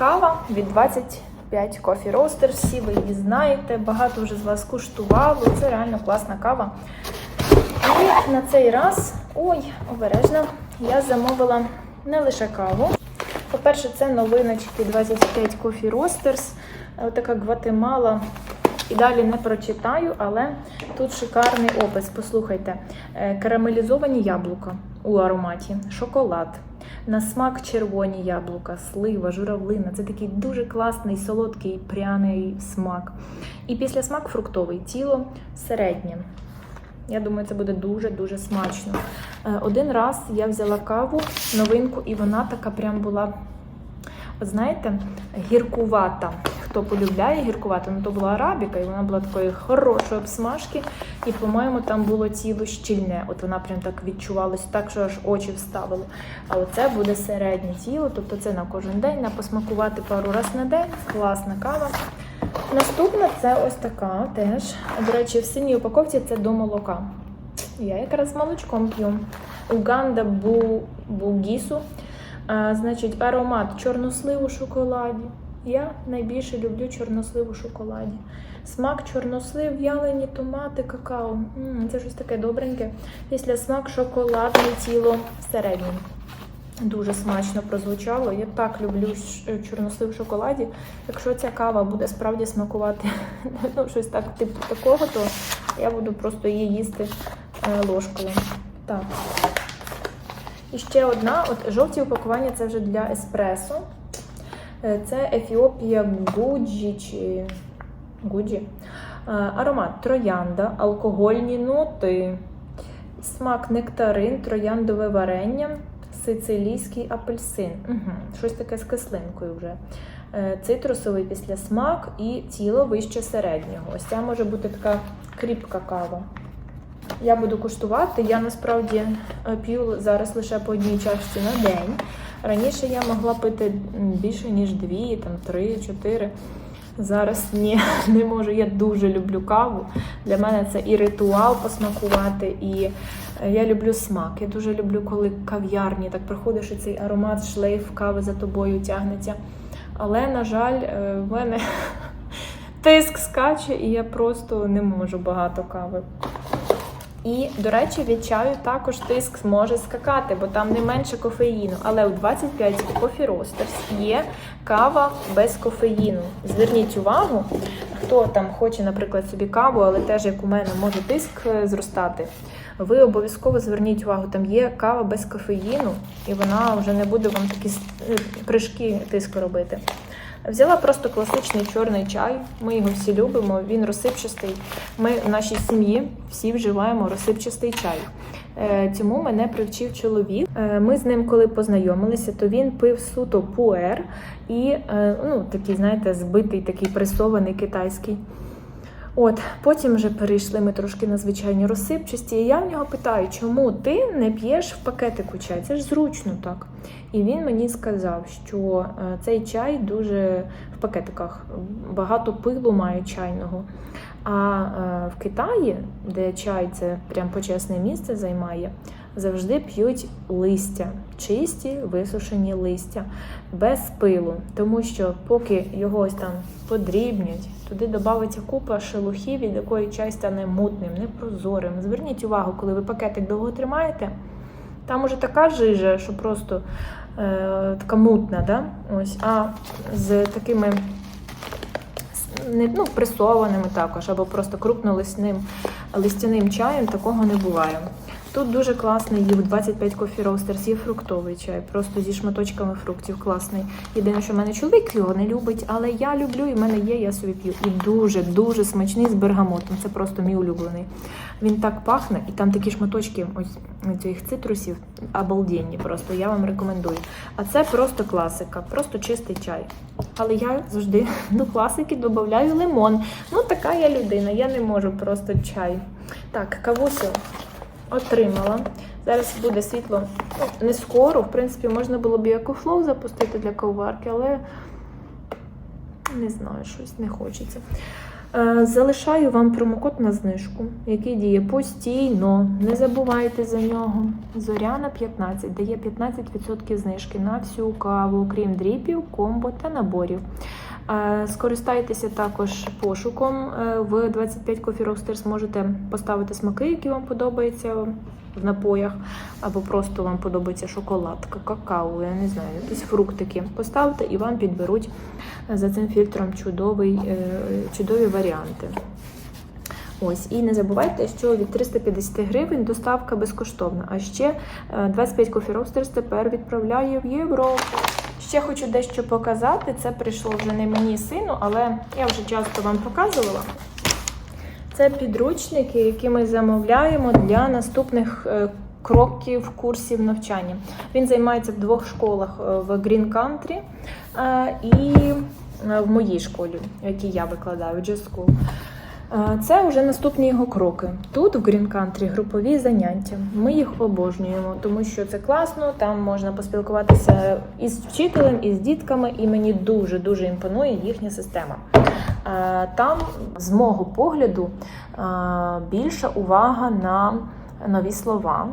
Кава від 25 Coffee Roasters. Всі ви її знаєте, багато вже з вас куштувало. Це реально класна кава. І на цей раз, ой, обережно, я замовила не лише каву. По-перше, це новиночки 25 Coffee Roasters. Така Гватемала. І далі не прочитаю, але тут шикарний опис. Послухайте: Е, карамелізовані яблука у ароматі, шоколад. На смак червоні яблука, слива, журавлина. Це такий дуже класний, солодкий, пряний смак. І після смак фруктовий, тіло середнє. Я думаю, це буде дуже-дуже смачно. Е, Один раз я взяла каву, новинку, і вона така прям була, знаєте, гіркувата. Хто полюбляє гіркувати, ну то була арабіка, і вона була такої хорошої обсмажки. І, по-моєму, там було тіло щільне. От вона прям так відчувалась, так що аж очі вставило. А оце буде середнє тіло, тобто це на кожен день, на посмакувати пару раз на день. Класна кава. Наступна це ось така теж. До речі, в синій упаковці це до молока. Я якраз з молочком п'ю. Уганда бу, бугісу. А, значить, аромат чорнослив у шоколаді. Я найбільше люблю чорнослив у шоколаді. Смак чорнослив, в'ялені томати, какао. м це щось таке добреньке. Після смак шоколадне тіло середнє. Дуже смачно прозвучало. Я так люблю ш- чорнослив в шоколаді. Якщо ця кава буде справді смакувати ну, щось так, типу такого, то я буду просто її їсти е, ложкою. Так. І ще одна, от жовті упакування це вже для еспресо. Е, Це Ефіопія Гуджі чи Гуджі. Е, Аромат троянда, алкогольні ноти, смак нектарин, трояндове варення, сицилійський апельсин. Угу. Щось таке з кислинкою вже. Е, Цитрусовий післясмак і тіло вище середнього. Ось ця може бути така кріпка кава. Я буду куштувати. Я насправді п'ю зараз лише по одній чашці на день. Раніше я могла пити більше, ніж дві, там три, чотири. Зараз ні, не можу. Я дуже люблю каву. Для мене це і ритуал посмакувати, і е, я люблю смак. Я дуже люблю, коли кав'ярні так приходиш і цей аромат, шлейф кави за тобою тягнеться. Але, на жаль, е, в мене тиск скаче, і я просто не можу багато кави. І, до речі, від чаю також тиск може скакати, бо там не менше кофеїну. Але у 25 Coffee Roasters є кава без кофеїну. Зверніть увагу, хто там хоче, наприклад, собі каву, але теж як у мене може тиск е, зростати. Ви обов'язково зверніть увагу, там є кава без кофеїну, і вона вже не буде вам такі с- е, прыжки тиску робити. Взяла просто класичний чорний чай. Ми його всі любимо. Він розсипчастий. Ми в нашій сім'ї всі вживаємо розсипчастий чай. Е, Цьому мене привчив чоловік. Е, Ми з ним, коли познайомилися, то він пив суто пуер і е, ну, такий, знаєте, збитий, такий пресований китайський. От, потім вже перейшли ми трошки на звичайні розсипчасті. І я в нього питаю, чому ти не п'єш в пакетику чай? Це ж зручно так. І він мені сказав, що е, цей чай дуже в пакетиках багато пилу має чайного. А е, в Китаї, де чай це прям почесне місце займає, завжди п'ють листя, чисті висушені листя без пилу. Тому що поки його ось там подрібнять, туди додається купа шелухи, від якої чай стане мутним, непрозорим. Зверніть увагу, коли ви пакетик довго тримаєте, там уже така жижа, що просто е, така мутна, да? Ось, а з такими ну, пресованими також, або просто крупнолисним листяним чаєм такого не буває. Тут дуже класний є в 25 Coffee Roasters, є фруктовий чай, просто зі шматочками фруктів класний. Єдине, що в мене чоловік його не любить, але я люблю, і в мене є, я собі п'ю. І дуже, дуже смачний з бергамотом. Це просто мій улюблений. Він так пахне, і там такі шматочки ось цих цитрусів обалденні просто. Я вам рекомендую. А це просто класика, просто чистий чай. Але я завжди до класики додаю лимон. Ну, така я людина, я не можу просто чай. Так, кавусю отримала. Зараз буде світло ну, не скоро. В принципі, можна було б і екофлоу запустити для кавоварки, але не знаю, щось не хочеться. Е, Залишаю вам промокод на знижку, який діє постійно. Не забувайте за нього. Зоряна 15 дає 15% знижки на всю каву, крім дріпів, комбо та наборів. Е, Скористайтеся також пошуком. Е, В 25 Coffee Roasters можете поставити смаки, які вам подобаються в напоях, або просто вам подобається шоколадка, какао, я не знаю, якісь фруктики. Поставте і вам підберуть за цим фільтром чудовий, е, чудові варіанти. Ось, і не забувайте, що від 350 гривень доставка безкоштовна. А ще е, 25 Coffee Roasters тепер відправляє в Європу. Ще хочу дещо показати. Це прийшло вже не мені сину, але я вже часто вам показувала. Це підручники, які ми замовляємо для наступних е, кроків курсів навчання. Він займається в двох школах е, в Green Country е, і в моїй школі, в якій я викладаю, Jazz School. Е, Це вже наступні його кроки. Тут, в Green Country, групові заняття. Ми їх обожнюємо, тому що це класно. Там можна поспілкуватися із вчителем, і з дітками, і мені дуже дуже імпонує їхня система. Там, з мого погляду, більша увага на нові слова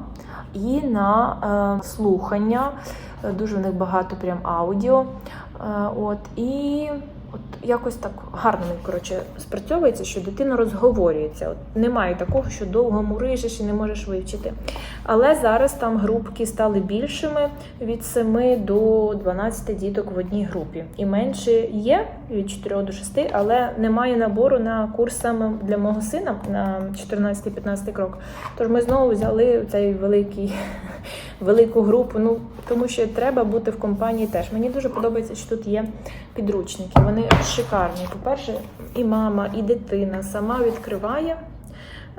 і на е, слухання. Дуже в них багато прям аудіо. Е, От і от якось так гарно він, коротше спрацьовується, що дитина розговорюється. От немає такого, що довго мурижиш і не можеш вивчити. Але зараз там групки стали більшими від 7 до 12 діток в одній групі. І менше є від 4 до 6, але немає набору на курс саме для мого сина на 14-15 крок. Тож ми знову взяли цей великий велику групу. Ну тому що треба бути в компанії теж. Мені дуже подобається, що тут є підручники. Вони шикарні. По-перше, і мама, і дитина сама відкриває.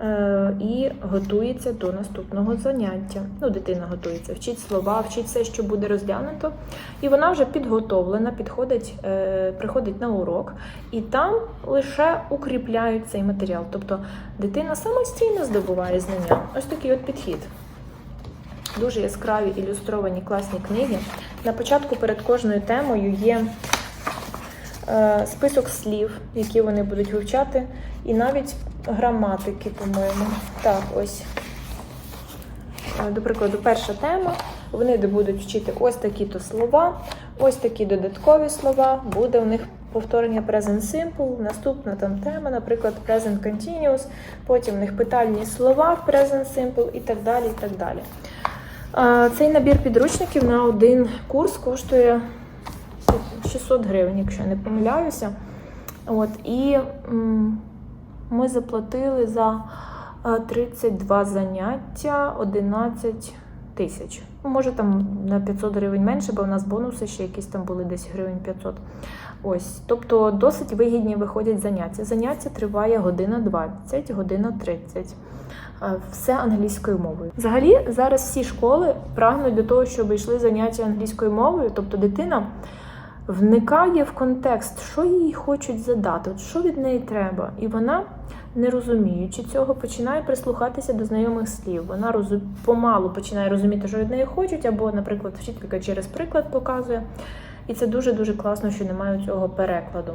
Е, І готується до наступного заняття. Ну, дитина готується, вчить слова, вчить все, що буде розглянуто. І вона вже підготовлена, підходить, е, приходить на урок, і там лише укріпляють цей матеріал. Тобто дитина самостійно здобуває знання. Ось такий от підхід. Дуже яскраві ілюстровані класні книги. На початку перед кожною темою є е, список слів, які вони будуть вивчати, і навіть граматики, по-моєму. Так, ось. Е, До прикладу, перша тема. Вони будуть вчити ось такі-то слова, ось такі додаткові слова. Буде у них повторення present simple, наступна там тема, наприклад, present continuous, потім у них питальні слова в present simple і так далі. і так далі. Цей набір підручників на один курс коштує 600 гривень, якщо я не помиляюся. От, і ми заплатили за е, 32 заняття 11 тисяч. Може там на 500 гривень менше, бо в нас бонуси ще якісь там були десь гривень 500. Ось, тобто досить вигідні виходять заняття. Заняття триває година 20, година 30. Е, Все англійською мовою. Взагалі, зараз всі школи прагнуть до того, щоб йшли заняття англійською мовою, тобто дитина вникає в контекст, що їй хочуть задати, от що від неї треба. І вона, не розуміючи цього, починає прислухатися до знайомих слів. Вона розу... помалу починає розуміти, що від неї хочуть, або, наприклад, вчителька через приклад показує. І це дуже-дуже класно, що немає цього перекладу.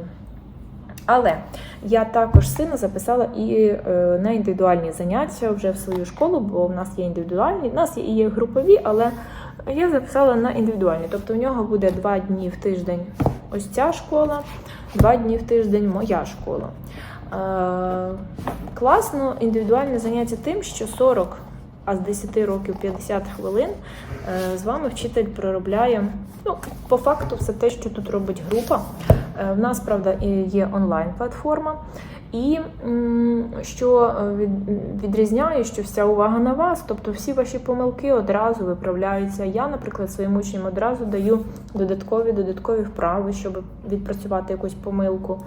Але я також сина записала і е, на індивідуальні заняття вже в свою школу, бо в нас є індивідуальні, в нас є і є групові, але я записала на індивідуальні. Тобто у нього буде два дні в тиждень ось ця школа, два дні в тиждень моя школа. Е, класно індивідуальне заняття тим, що 40, а з 10 років 50 хвилин е, з вами вчитель проробляє ну, по факту все те, що тут робить група. Е, В нас, правда, є онлайн-платформа. І що е, відрізняє, що вся увага на вас, тобто всі ваші помилки одразу виправляються. Я, наприклад, своїм учням одразу даю додаткові додаткові вправи, щоб відпрацювати якусь помилку.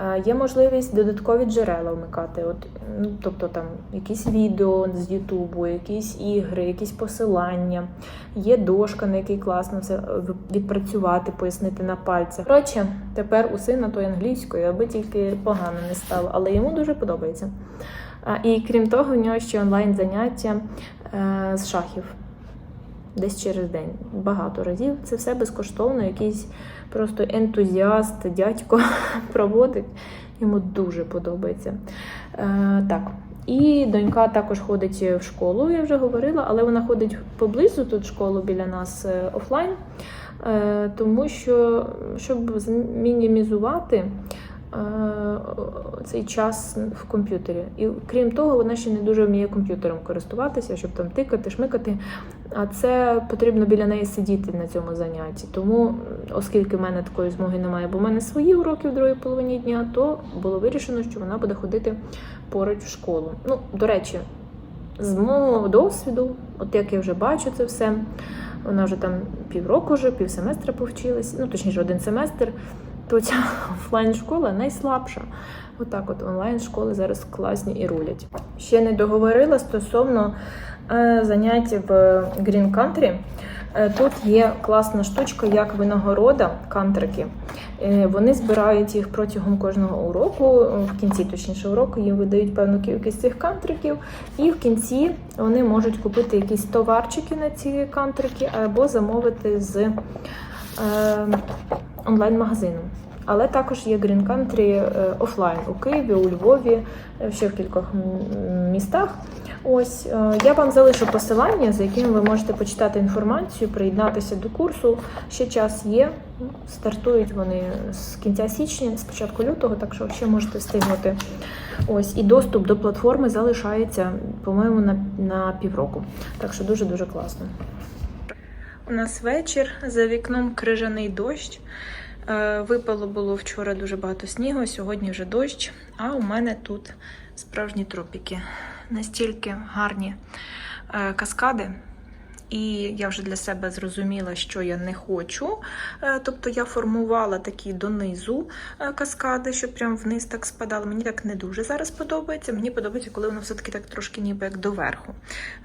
Е, Є можливість додаткові джерела вмикати, от, ну, тобто там якісь відео з Ютубу, якісь ігри, якісь посилання. Є дошка, на якій класно все е, відпрацювати, пояснити на пальцях. Коротше, тепер у сина той англійською, аби тільки погано не стало, але йому дуже подобається. А, І крім того, в нього ще онлайн заняття е, з шахів. Десь через день, багато разів. Це все безкоштовно, якийсь просто ентузіаст, дядько проводить. Йому дуже подобається. Е, так. І донька також ходить в школу, я вже говорила, але вона ходить поблизу тут школу біля нас е, офлайн, е, тому що щоб мінімізувати цей час в комп'ютері. І крім того, вона ще не дуже вміє комп'ютером користуватися, щоб там тикати, шмикати. А це потрібно біля неї сидіти на цьому занятті. Тому, оскільки в мене такої змоги немає, бо в мене свої уроки в другій половині дня, то було вирішено, що вона буде ходити поруч в школу. Ну, до речі, з мого досвіду, от як я вже бачу це все, вона вже там півроку, вже, півсеместра повчилась, ну точніше, один семестр, то ця офлайн школа найслабша. Отак, от онлайн школи зараз класні і рулять. Ще не договорила стосовно е, занять в Green Country. Е, Тут є класна штучка, як винагорода кантрики. Е, Вони збирають їх протягом кожного уроку, в кінці точніше уроку їм видають певну кількість цих кантриків, і в кінці вони можуть купити якісь товарчики на ці кантрики або замовити з е, онлайн-магазину. Але також є Green Country е, офлайн у Києві, у Львові, е, ще в кількох містах. Ось е, я вам залишу посилання, за яким ви можете почитати інформацію, приєднатися до курсу. Ще час є. Стартують вони з кінця січня, з початку лютого, так що ще можете встигнути. Ось і доступ до платформи залишається, по-моєму, на, на півроку. Так що дуже дуже класно. У нас вечір за вікном крижаний дощ. Е, Випало було вчора дуже багато снігу, сьогодні вже дощ. А у мене тут справжні тропіки. Настільки гарні е, каскади. І я вже для себе зрозуміла, що я не хочу. Е, Тобто я формувала такі донизу е, каскади, щоб прям вниз так спадало. Мені так не дуже зараз подобається. Мені подобається, коли воно все-таки так трошки ніби як доверху.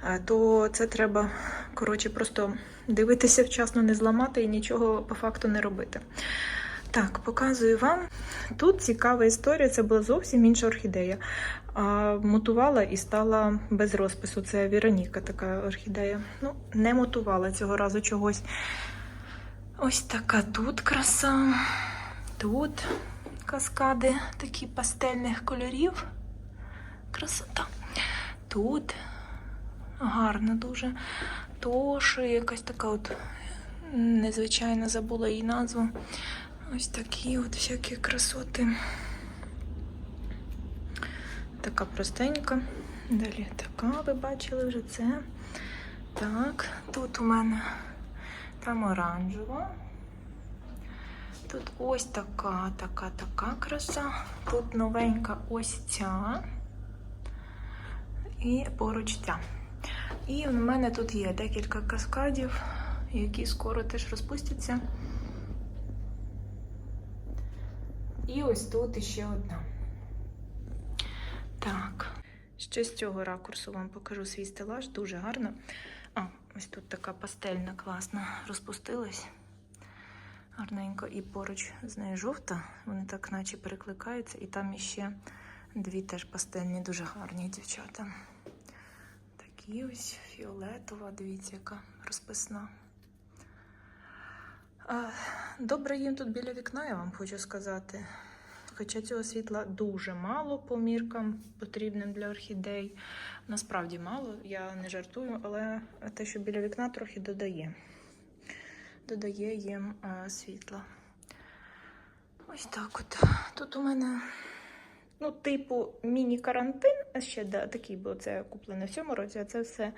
Е, То це треба, коротше, просто дивитися вчасно, не зламати і нічого по факту не робити. Так, показую вам. Тут цікава історія, це була зовсім інша орхідея. А, мотувала і стала без розпису. Це Віроніка, така орхідея. Ну, не мотувала цього разу чогось. Ось така тут краса. Тут каскади такі пастельних кольорів. Красота. Тут гарно дуже. Тож якась така от незвичайна забула її назву. Ось такі от всякі красоти. Така простенька. Далі така, ви бачили вже це. Так, тут у мене там оранжева. Тут ось така, така, така краса. Тут новенька ось ця. І поруч ця. І у мене тут є декілька каскадів, які скоро теж розпустяться. І ось тут іще одна. Так. Ще з цього ракурсу вам покажу свій стелаж. Дуже гарно. А, ось тут така пастельна, класна, розпустилась. Гарненько. І поруч з нею жовта. Вони так наче перекликаються. І там іще дві теж пастельні, дуже гарні дівчата. Такі ось фіолетова, дивіться, яка розписна. Добре їм тут біля вікна, я вам хочу сказати. Хоча цього світла дуже мало по міркам потрібним для орхідей. Насправді мало, я не жартую, але те, що біля вікна трохи додає. Додає їм а, світла. Ось так от. Тут у мене, ну, типу, міні-карантин, ще да, такий, бо це куплене в цьому році, а це все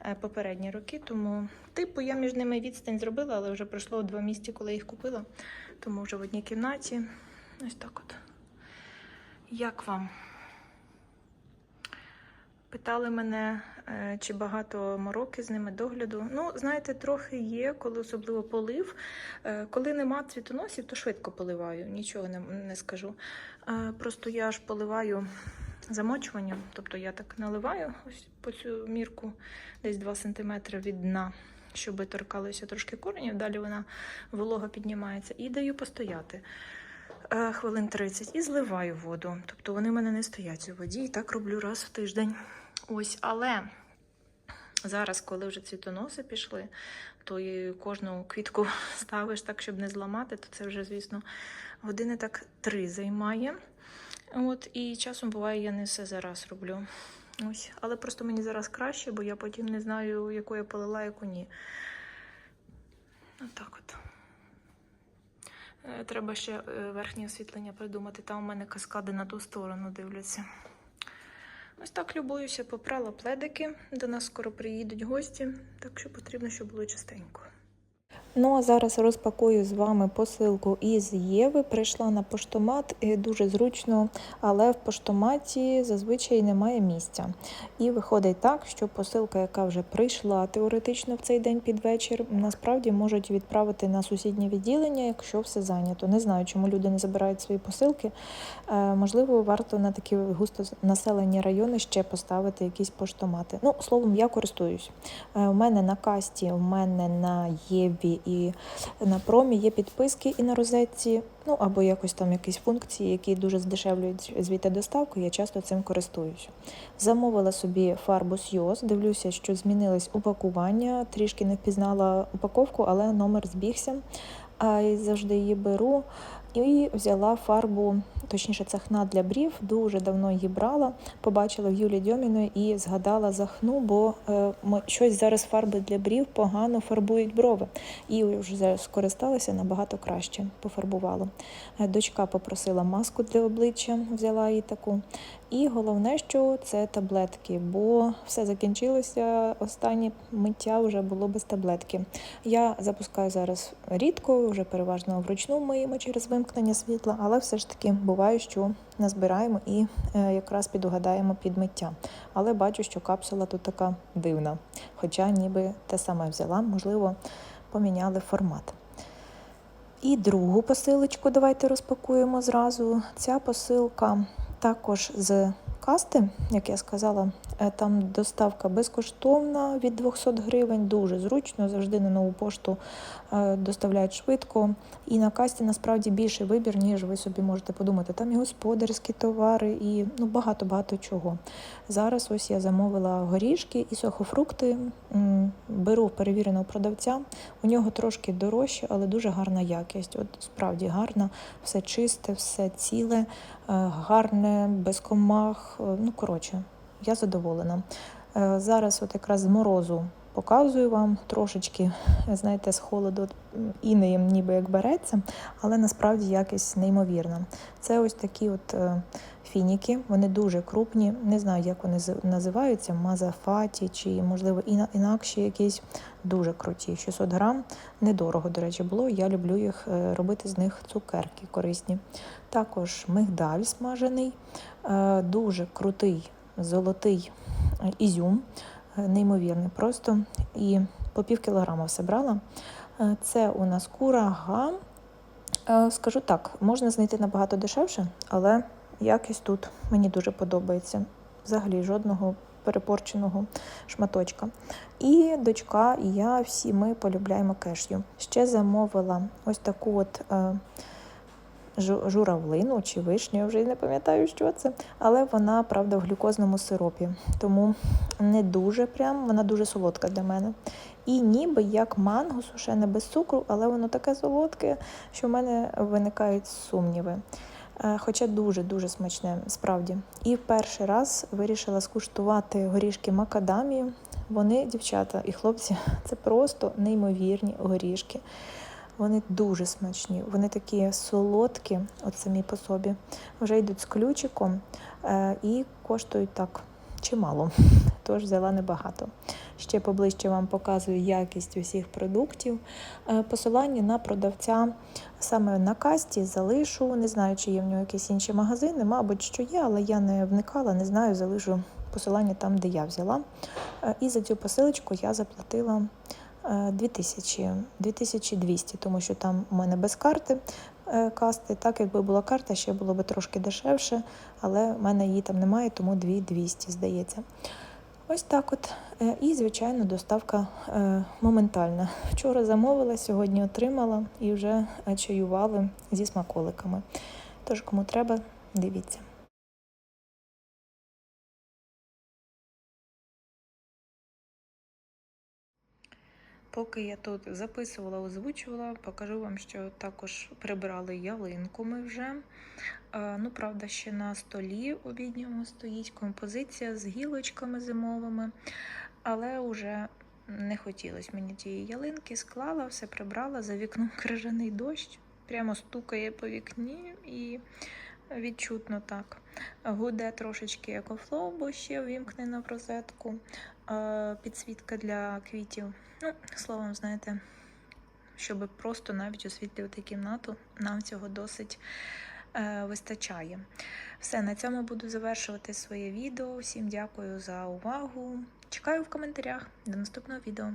е, попередні роки. Тому, типу, я між ними відстань зробила, але вже пройшло два місяці, коли їх купила. Тому вже в одній кімнаті. Ось так от. Як вам? Питали мене, е, чи багато мороки з ними догляду. Ну, знаєте, трохи є, коли особливо полив. Е, Коли нема цвітоносів, то швидко поливаю, нічого не, не скажу. Е, Просто я ж поливаю замочуванням, тобто я так наливаю ось по цю мірку, десь 2 см від дна, щоб торкалося трошки коренів, далі вона волога піднімається і даю постояти хвилин 30 і зливаю воду. Тобто вони в мене не стоять у воді, і так роблю раз в тиждень. Ось, але зараз, коли вже цвітоноси пішли, то і кожну квітку ставиш так, щоб не зламати, то це вже, звісно, години так три займає. От, і часом буває, я не все зараз роблю. Ось. Але просто мені зараз краще, бо я потім не знаю, яку я полила, яку ні. Отак от. Е, Треба ще е, верхнє освітлення придумати. Там у мене каскади на ту сторону дивляться. Ось так любуюся, попрала пледики. До нас скоро приїдуть гості, так що потрібно, щоб було частенько. Ну а зараз розпакую з вами посилку із Єви. Прийшла на поштомат, дуже зручно, але в поштоматі зазвичай немає місця. І виходить так, що посилка, яка вже прийшла теоретично в цей день під вечір, насправді можуть відправити на сусіднє відділення, якщо все зайнято. Не знаю, чому люди не забирають свої посилки. Е, можливо, варто на такі густо населені райони ще поставити якісь поштомати. Ну, словом, я користуюсь. Е, у мене на касті, у мене на Єві і на промі є підписки і на розетці, ну або якось там якісь функції, які дуже здешевлюють звідти доставку. Я часто цим користуюся. Замовила собі фарбу Сйоз, дивлюся, що змінилось упакування. Трішки не впізнала упаковку, але номер збігся. А й завжди її беру. І взяла фарбу, точніше, це хна для брів. Дуже давно її брала. Побачила в Юлі Дьоміної і згадала за хну, бо е, ми- щось зараз фарби для брів погано фарбують брови. І вже скористалася набагато краще, пофарбувала. Е, Дочка попросила маску для обличчя, взяла їй таку. І головне, що це таблетки, бо все закінчилося. Останнє миття вже було без таблетки. Я запускаю зараз рідко, вже переважно вручну миємо через вимкнення світла, але все ж таки буває, що назбираємо і е, якраз підугадаємо під миття. Але бачу, що капсула тут така дивна. Хоча ніби те саме взяла, можливо, поміняли формат. І другу посилочку давайте розпакуємо зразу. Ця посилка також з касти, як я сказала, там доставка безкоштовна від 200 гривень, дуже зручно, завжди на нову пошту е, доставляють швидко. І на касті насправді більший вибір, ніж ви собі можете подумати. Там і господарські товари, і ну, багато-багато чого. Зараз ось я замовила горішки і сухофрукти. Беру перевіреного продавця. У нього трошки дорожче, але дуже гарна якість. От справді гарна, все чисте, все ціле, е, гарне, без комах. Е, Ну, коротше, я задоволена. Е, Зараз, от якраз з морозу, показую вам трошечки, знаєте, з холоду інеєм ніби як береться, але насправді якість неймовірна. Це ось такі от е, фініки, вони дуже крупні. Не знаю, як вони називаються, мазафаті чи, можливо, іна- інакші якісь дуже круті. 600 грам, недорого, до речі, було. Я люблю їх е, робити з них цукерки корисні. Також мигдаль смажений, е, дуже крутий золотий е, ізюм, е, неймовірний просто. І по пів кілограма все брала. Е, Це у нас курага. Скажу так, можна знайти набагато дешевше, але якість тут мені дуже подобається. Взагалі жодного перепорченого шматочка. І дочка, і я всі ми полюбляємо кешю. Ще замовила ось таку от журавлину чи вишню, я вже не пам'ятаю, що це. Але вона, правда, в глюкозному сиропі. Тому не дуже прям, вона дуже солодка для мене. І ніби як манго сушене без цукру, але воно таке солодке, що в мене виникають сумніви. Е, Хоча дуже-дуже смачне, справді. І в перший раз вирішила скуштувати горішки макадамії. Вони, дівчата і хлопці, це просто неймовірні горішки. Вони дуже смачні, вони такі солодкі, от самі по собі. Вже йдуть з ключиком е, і коштують так чимало. Тож взяла небагато. Ще поближче вам показую якість усіх продуктів. Е, Посилання на продавця саме на касті залишу. Не знаю, чи є в нього якісь інші магазини. Мабуть, що є, але я не вникала, не знаю, залишу посилання там, де я взяла. Е, І за цю посилочку я заплатила 2000, 2200, тому що там у мене без карти е, касти. Так, якби була карта, ще було б трошки дешевше, але в мене її там немає, тому 2200, здається. Ось так от. Е, І, звичайно, доставка е, моментальна. Вчора замовила, сьогодні отримала і вже е, чаювали зі смаколиками. Тож, кому треба, дивіться. Поки я тут записувала, озвучувала, покажу вам, що також прибрали ялинку ми вже. Е, Ну, правда, ще на столі обідньому стоїть композиція з гілочками зимовими, але вже не хотілося мені тієї ялинки, склала, все прибрала, за вікном крижаний дощ, прямо стукає по вікні і відчутно так. Гуде трошечки екофлоу, бо ще ввімкнена в розетку. Е, Підсвітка для квітів. Ну, словом, знаєте, щоб просто навіть освітлювати кімнату, нам цього досить е, вистачає. Все, на цьому буду завершувати своє відео. Всім дякую за увагу. Чекаю в коментарях. До наступного відео.